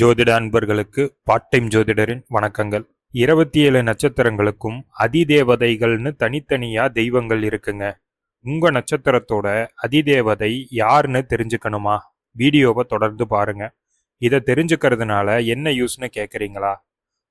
ஜோதிட அன்பர்களுக்கு part time ஜோதிடரின் வணக்கங்கள். இருபத்தி ஏழு நட்சத்திரங்களுக்கும் அதிதேவதைகள்னு தனித்தனியா தெய்வங்கள் இருக்குங்க. உங்க நட்சத்திரத்தோட அதிதேவதை யாருன்னு தெரிஞ்சுக்கணுமா? வீடியோவை தொடர்ந்து பாருங்க. இதை தெரிஞ்சுக்கிறதுனால என்ன யூஸ்னு கேட்குறீங்களா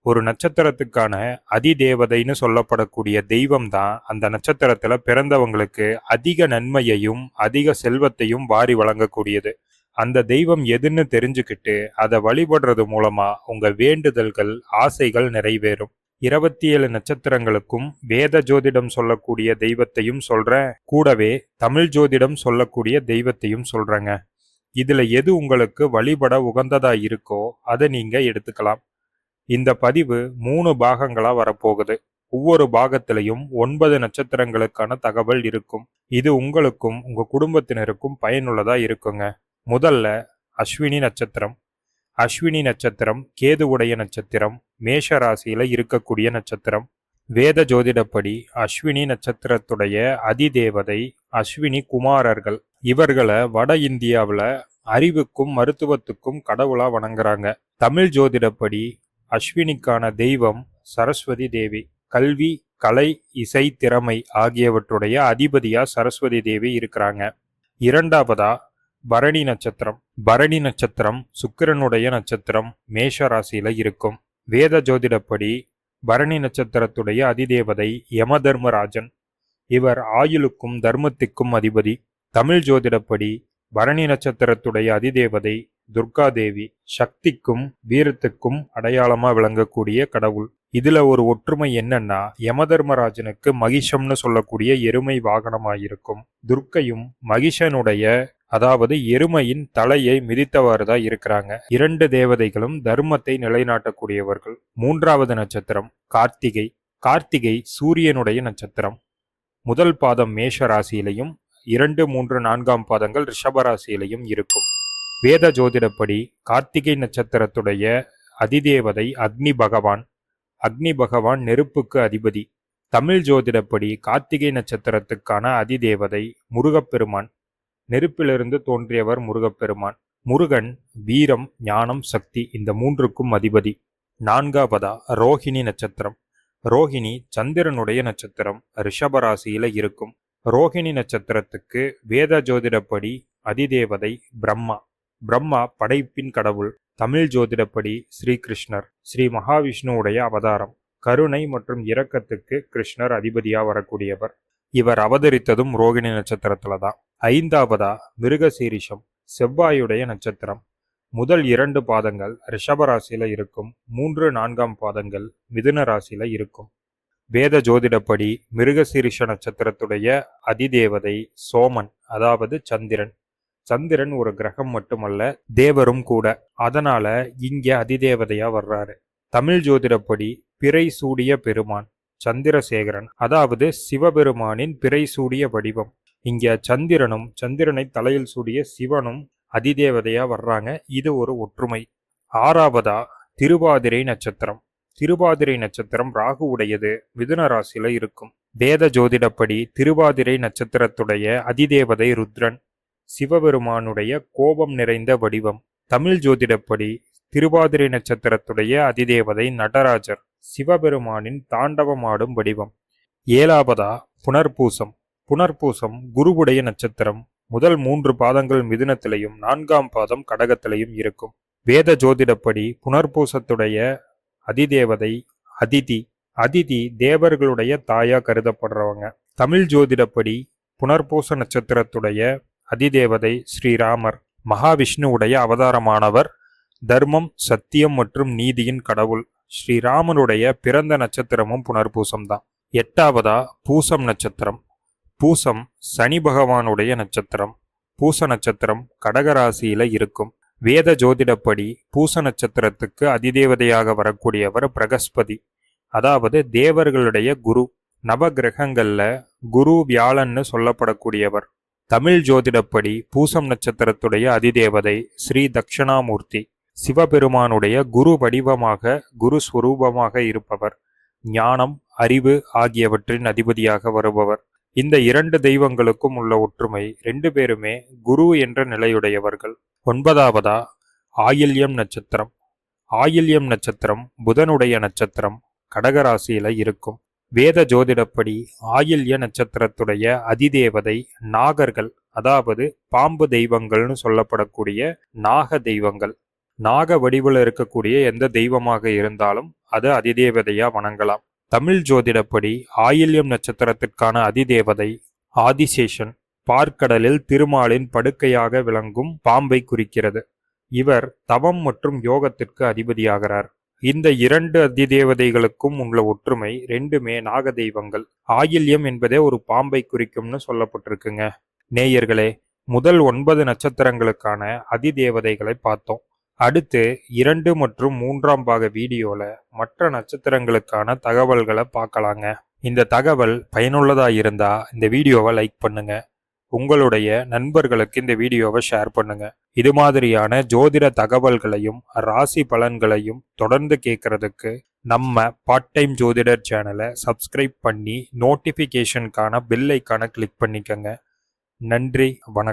ஒரு நட்சத்திரத்துக்கான அதிதேவதைன்னு சொல்லப்படக்கூடிய தெய்வம் தான் அந்த நட்சத்திரத்தில் பிறந்தவங்களுக்கு அதிக நன்மையையும் அதிக செல்வத்தையும் வாரி வழங்கக்கூடியது. அந்த தெய்வம் எதுன்னு தெரிஞ்சுக்கிட்டு அதை வழிபடுறது மூலமா உங்க வேண்டுதல்கள் ஆசைகள் நிறைவேறும். இருபத்தி ஏழு நட்சத்திரங்களுக்கும் வேத ஜோதிடம் சொல்லக்கூடிய தெய்வத்தையும் சொல்றேன். கூடவே தமிழ் ஜோதிடம் சொல்லக்கூடிய தெய்வத்தையும் சொல்றேங்க. இதுல எது உங்களுக்கு வழிபட உகந்ததா இருக்கோ அதை நீங்க எடுத்துக்கலாம். இந்த பதிவு மூணு பாகங்களா வரப்போகுது. ஒவ்வொரு பாகத்திலையும் ஒன்பது நட்சத்திரங்களுக்கான தகவல் இருக்கும். இது உங்களுக்கும் உங்க குடும்பத்தினருக்கும் பயனுள்ளதா இருக்குங்க. முதல்ல அஸ்வினி நட்சத்திரம். அஸ்வினி நட்சத்திரம் கேதுவுடைய நட்சத்திரம் மேஷ ராசியில் இருக்கக்கூடிய நட்சத்திரம். வேத ஜோதிடப்படி அஸ்வினி நட்சத்திரத்துடைய அதிதேவதை அஸ்வினி குமாரர்கள். இவர்களை வட இந்தியாவில் அறிவுக்கும் மருத்துவத்துக்கும் கடவுளா வணங்குறாங்க. தமிழ் ஜோதிடப்படி அஸ்வினிக்கான தெய்வம் சரஸ்வதி தேவி. கல்வி கலை இசை திறமை ஆகியவற்றுடைய அதிபதியா சரஸ்வதி தேவி இருக்கிறாங்க. இரண்டாவதா பரணி நட்சத்திரம் பரணி நட்சத்திரம் சுக்கிரனுடைய நட்சத்திரம் மேஷ ராசியில இருக்கும். வேத ஜோதிடப்படி பரணி நட்சத்திரத்துடைய அதிதேவதை யமதர்மராஜன். இவர் ஆயுளுக்கும் தர்மத்திற்கும் அதிபதி. தமிழ் ஜோதிடப்படி பரணி நட்சத்திரத்துடைய அதிதேவதை துர்காதேவி சக்திக்கும் வீரத்துக்கும் அடையாளமா விளங்கக்கூடிய கடவுள். இதுல ஒரு ஒற்றுமை என்னன்னா யமதர்மராஜனுக்கு மகிஷம்னு சொல்லக்கூடிய எருமை வாகனமாயிருக்கும். துர்க்கையும் மகிஷனுடைய அதாவது எருமையின் தலையை மிதித்தவாறுதான் இருக்கிறாங்க. இரண்டு தேவதைகளும் தர்மத்தை நிலைநாட்டக்கூடியவர்கள். மூன்றாவது நட்சத்திரம் கார்த்திகை. கார்த்திகை சூரியனுடைய நட்சத்திரம். முதல் பாதம் மேஷ ராசியிலையும் இரண்டு மூன்று நான்காம் பாதங்கள் ரிஷபராசியிலையும் இருக்கும். வேத ஜோதிடப்படி கார்த்திகை நட்சத்திரத்துடைய அதிதேவதை அக்னி பகவான். அக்னி பகவான் நெருப்புக்கு அதிபதி. தமிழ் ஜோதிடப்படி கார்த்திகை நட்சத்திரத்துக்கான அதிதேவதை முருகப்பெருமான். நெருப்பிலிருந்து தோன்றியவர் முருகப்பெருமான். முருகன் வீரம் ஞானம் சக்தி இந்த மூன்றுக்கும் அதிபதி. நான்காவதா ரோஹிணி நட்சத்திரம். ரோஹிணி சந்திரனுடைய நட்சத்திரம் ரிஷபராசியில இருக்கும். ரோஹிணி நட்சத்திரத்துக்கு வேத ஜோதிடப்படி அதிதேவதை பிரம்மா. பிரம்மா படைப்பின் கடவுள். தமிழ் ஜோதிடப்படி ஸ்ரீகிருஷ்ணர். ஸ்ரீ மகாவிஷ்ணுவுடைய அவதாரம். கருணை மற்றும் இரக்கத்துக்கு கிருஷ்ணர் அதிபதியாக வரக்கூடியவர். இவர் அவதரித்ததும் ரோகிணி நட்சத்திரத்துல தான் ஐந்தாவதா மிருகசீரிஷம் செவ்வாயுடைய நட்சத்திரம். முதல் இரண்டு பாதங்கள் ரிஷபராசியில இருக்கும். மூன்று நான்காம் பாதங்கள் மிதுன ராசியில் இருக்கும். வேத ஜோதிடப்படி மிருகசீரிஷ நட்சத்திரத்துடைய அதிதேவதை சோமன் அதாவது சந்திரன். சந்திரன் ஒரு கிரகம் மட்டுமல்ல தேவரும் கூட. அதனால இங்கே அதிதேவதையா வர்றாரு. தமிழ் ஜோதிடப்படி பிறை சூடிய பெருமான் சந்திரசேகரன் அதாவது சிவபெருமானின் பிறை சூடிய வடிவம். இங்கே சந்திரனும் சந்திரனை தலையில் சூடிய சிவனும் அதிதேவதையா வர்றாங்க. இது ஒரு ஒற்றுமை. ஆறாவதா? திருவாதிரை நட்சத்திரம். திருவாதிரை நட்சத்திரம் ராகு உடையது மிதுன ராசியில இருக்கும். வேத ஜோதிடப்படி திருவாதிரை நட்சத்திரத்துடைய அதிதேவதை ருத்ரன். சிவபெருமானுடைய கோபம் நிறைந்த வடிவம். தமிழ் ஜோதிடப்படி திருவாதிரை நட்சத்திரத்துடைய அதிதேவதை நடராஜர் சிவபெருமானின் தாண்டவமாடும் வடிவம். ஏழாவதா? புனர்பூசம். புனர்பூசம் குருவுடைய நட்சத்திரம் முதல் மூன்று பாதங்கள் மிதுனத்திலையும் நான்காம் பாதம் கடகத்திலையும் இருக்கும். வேத ஜோதிடப்படி புனர்பூசத்துடைய அதிதேவதை அதிதி அதிதி தேவர்களுடைய தாயா கருதப்படுறவங்க. தமிழ் ஜோதிடப்படி புனர்பூச நட்சத்திரத்துடைய அதிதேவதை ஸ்ரீராமர். மகாவிஷ்ணுவுடைய அவதாரமானவர் தர்மம் சத்தியம் மற்றும் நீதியின் கடவுள். ஸ்ரீராமனுடைய பிறந்த நட்சத்திரமும் புனர்பூசம் தான் எட்டாவதா பூசம் நட்சத்திரம். பூசம் சனி பகவானுடைய நட்சத்திரம். பூச நட்சத்திரம் கடகராசியில இருக்கும். வேத ஜோதிடப்படி பூச நட்சத்திரத்துக்கு அதிதேவதையாக வரக்கூடியவர் பிரகஸ்பதி. அதாவது தேவர்களுடைய குரு. நவ கிரகங்களில் குரு வியாழன்னு சொல்லப்படக்கூடியவர். தமிழ் ஜோதிடப்படி பூசம் நட்சத்திரத்துடைய அதிதேவதை ஸ்ரீ தக்ஷணாமூர்த்தி சிவபெருமானுடைய குரு வடிவமாக குரு ஸ்வரூபமாக இருப்பவர். ஞானம் அறிவு ஆகியவற்றின் அதிபதியாக வருபவர். இந்த இரண்டு தெய்வங்களுக்கும் உள்ள ஒற்றுமை ரெண்டு பேருமே குரு என்ற நிலையுடையவர்கள். ஒன்பதாவதா ஆயில்யம் நட்சத்திரம். ஆயில்யம் நட்சத்திரம் புதனுடைய நட்சத்திரம் கடகராசியில இருக்கும். வேத ஜோதிடப்படி ஆயில்ய நட்சத்திரத்துடைய அதிதேவதை நாகர்கள் அதாவது பாம்பு தெய்வங்கள்னு சொல்லப்படக்கூடிய நாக தெய்வங்கள். நாக வடிவில் இருக்கக்கூடிய எந்த தெய்வமாக இருந்தாலும் அது அதிதேவதையா வணங்கலாம். தமிழ் ஜோதிடப்படி ஆயில்யம் நட்சத்திரத்திற்கான அதிதேவதை ஆதிசேஷன் பார்க்கடலில் திருமாலின் படுக்கையாக விளங்கும் பாம்பை குறிக்கிறது. இவர் தவம் மற்றும் யோகத்திற்கு அதிபதியாகிறார். இந்த இரண்டு அதிதேவதைகளுக்கும் உள்ள ஒற்றுமை ரெண்டுமே நாக தெய்வங்கள் ஆயில்யம் என்பதே ஒரு பாம்பை குறிக்கும்னு சொல்லப்பட்டிருக்குங்க. நேயர்களே முதல் ஒன்பது நட்சத்திரங்களுக்கான அதிதேவதைகளை பார்த்தோம். அடுத்து இரண்டு மற்றும் மூன்றாம் பாக வீடியோவில் மற்ற நட்சத்திரங்களுக்கான தகவல்களை பார்க்கலாங்க. இந்த தகவல் பயனுள்ளதாக இருந்தால் இந்த வீடியோவை லைக் பண்ணுங்க. உங்களுடைய நண்பர்களுக்கு இந்த வீடியோவை ஷேர் பண்ணுங்க. இது மாதிரியான ஜோதிட தகவல்களையும் ராசி பலன்களையும் தொடர்ந்து கேட்கறதுக்கு நம்ம பார்ட் டைம் ஜோதிடர் சேனலை சப்ஸ்கிரைப் பண்ணி நோட்டிஃபிகேஷனுக்கான பெல் ஐக்கானை கிளிக் பண்ணிக்கோங்க. நன்றி வணக்கம்.